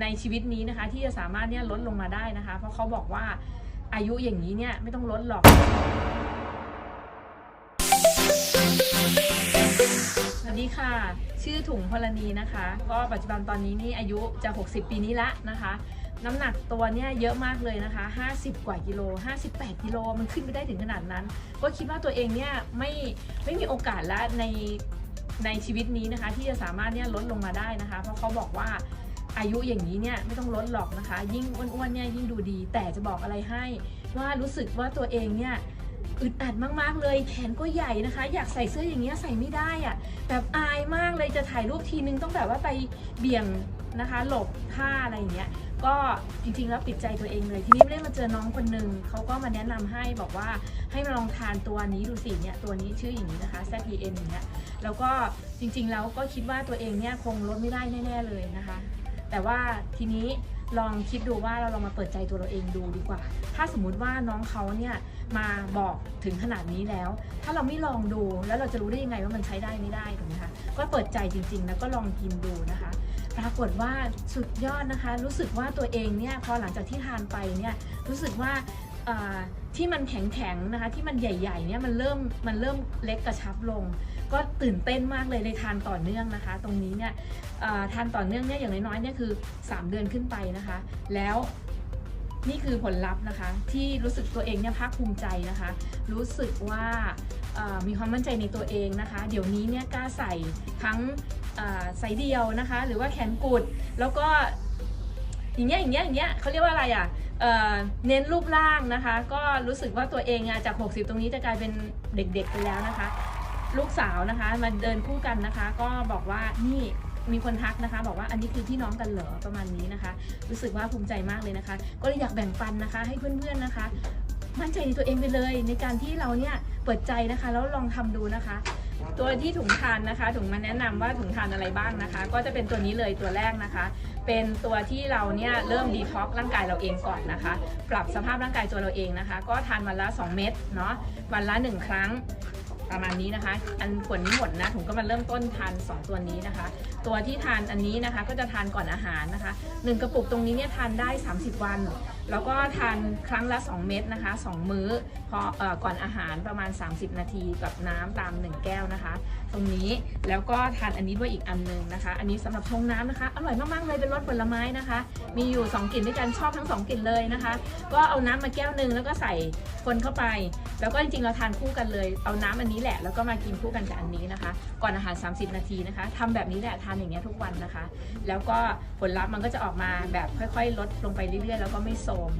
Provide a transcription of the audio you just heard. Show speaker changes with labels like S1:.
S1: ในชีวิตนี้นะคะ ที่จะสามารถเนี่ยลดลงมาได้นะคะ เพราะเขาบอกว่าอายุอย่างนี้เนี่ยไม่ต้องลดหรอก สวัสดีค่ะ ชื่อถุงพลณีนะคะ ก็ปัจจุบันตอนนี้นี่อายุจะ 60 ปีนี้ละนะคะ น้ำหนักตัวเนี่ยเยอะมากเลยนะคะ 50 กว่ากิโล 58 กิโล มันขึ้นไปได้ถึงขนาดนั้น ก็คิดว่าตัวเองเนี่ยไม่ไม่มีโอกาสแล้วในในชีวิตนี้นะคะ ที่จะสามารถเนี่ยลดลงมาได้นะคะ เพราะเขาบอกว่า อายุอย่างนี้เนี่ยไม่ต้องลดหรอกนะคะ ยิ่งอ้วนๆเนี่ยยิ่งดูดี แต่จะบอกอะไรให้ ว่ารู้สึกว่าตัวเองเนี่ยอึดอัดมากๆเลย แขนก็ใหญ่นะคะ อยากใส่เสื้ออย่างเงี้ยใส่ไม่ได้อะแบบอายมากเลยจะถ่ายรูปทีนึงต้องแบบว่าไปเบี่ยงนะคะ หลบท่าอะไรอย่างเงี้ยก็จริงๆแล้วปิดใจตัวเองเลย ทีนี้ไม่ได้มาเจอน้องคนหนึ่งเขาก็มาแนะนำให้บอกว่าให้มาลองทานตัวนี้ดูสิเนี่ยตัวนี้ชื่ออย่างนี้นะคะ ZPN อย่างเงี้ยแล้วก็จริงๆแล้วก็คิดว่าตัวเองเนี่ยคงลดไม่ได้แน่ๆเลยนะคะ แต่ว่าทีนี้ลองคิดดูว่าเราลองมาเปิดใจตัวเราเองดูดีกว่า ถ้าสมมุติว่าน้องเขาเนี่ยมาบอกถึงขนาดนี้แล้ว ถ้าเราไม่ลองดูแล้วเราจะรู้ได้ยังไงว่ามันใช้ได้ไม่ได้ถูกไหมคะก็เปิดใจจริง ๆ แล้วก็ลองกินดูนะคะ ปรากฏว่าสุดยอดนะคะ รู้สึกว่าตัวเองเนี่ยพอหลังจากที่ทานไปเนี่ยรู้สึกว่าที่มันแข็งๆนะคะที่มันใหญ่ๆเนี่ยมันเริ่มมันเริ่มเล็กกระชับลง ก็ตื่นเต้นมากเลยในทานต่อเนื่องนะคะ ตรงนี้เนี่ยทานต่อเนื่องเนี่ยอย่างน้อยๆเนี่ยคือ 3 เดือนขึ้นไปนะคะ แล้วนี่คือผลลัพธ์นะคะ ที่รู้สึกตัวเองเนี่ยภาคภูมิใจนะคะ รู้สึกว่ามีความมั่นใจในตัวเองนะคะ เดี๋ยวนี้เนี่ยกล้าใส่ทั้งเอ่เดียวนะคะ หรือว่าแขนกุดแล้วก็อย่างเงี้ยอย่างเงี้ยอย่างเงี้ยเขาเรียกว่าอะไรอะเเน้นรูปร่างนะคะ ก็รู้สึกว่าตัวเองอะจาก 60 ตรงนี้จะกลายเป็นเด็กๆไปแล้วนะคะ ลูกสาวนะคะมาเดินคู่กันนะคะ ก็บอกว่านี่มีคนทักนะคะ บอกว่าอันนี้คือพี่น้องกันเหรอประมาณนี้นะคะ รู้สึกว่าภูมิใจมากเลยนะคะ ก็เลยอยากแบ่งปันนะคะ ให้เพื่อนๆนะคะ มั่นใจในตัวเองไปเลย ในการที่เราเนี่ยเปิดใจนะคะ แล้วลองทำดูนะคะ ตัวที่ถุงทานนะคะ ถุงมาแนะนำว่าถุงทานอะไรบ้างนะคะ ก็จะเป็นตัวนี้เลยตัวแรกนะคะ เป็นตัวที่เราเนี่ยเริ่มดีท็อกร่างกายเราเองก่อนนะคะ ปรับสภาพร่างกายตัวเราเองนะคะ ก็ทานวันละ 2 เม็ดเนาะวันละ 1 ครั้ง ประมาณนี้นะคะ อันขวดนี้หมดนะถุงก็มาเริ่มต้นทาน2ตัวนี้นะคะ ตัวที่ทานอันนี้นะคะ ก็จะทานก่อนอาหารนะคะ 1 กระปุกตรงนี้เนี่ยทานได้ 30 วัน แล้วก็ทานครั้งละ 2 เม็ดนะคะ 2 มื้อพอเอ่อก่อนอาหารประมาณ 30 นาทีกับน้ำตาม 1 แก้วนะคะ ตรงนี้แล้วก็ทานอันนี้ด้วยอีกอันหนึงนะคะ อันนี้สำหรับชงน้ำนะคะ อร่อยมากๆเลยเป็นรสผลไม้นะคะ มีอยู่ 2กลิ่นด้วยกันชอบทั้ง 2กลิ่นเลยนะคะ ก็เอาน้ำมาแก้วหนึ่งแล้วก็ใส่คนเข้าไป แล้วก็จริงๆเราทานคู่กันเลย เอาน้ำอันนี้แหละ แล้วก็มากินคู่กันกับอันนี้นะคะ ก่อนอาหาร 30 นาทีนะคะทำแบบนี้แหละทานอย่างเงี้ยทุกวันนะคะ แล้วก็ผลลัพธ์มันก็จะออกมาแบบค่อย ๆ ลดลงไปเรื่อยๆ แล้วก็ไม่โทม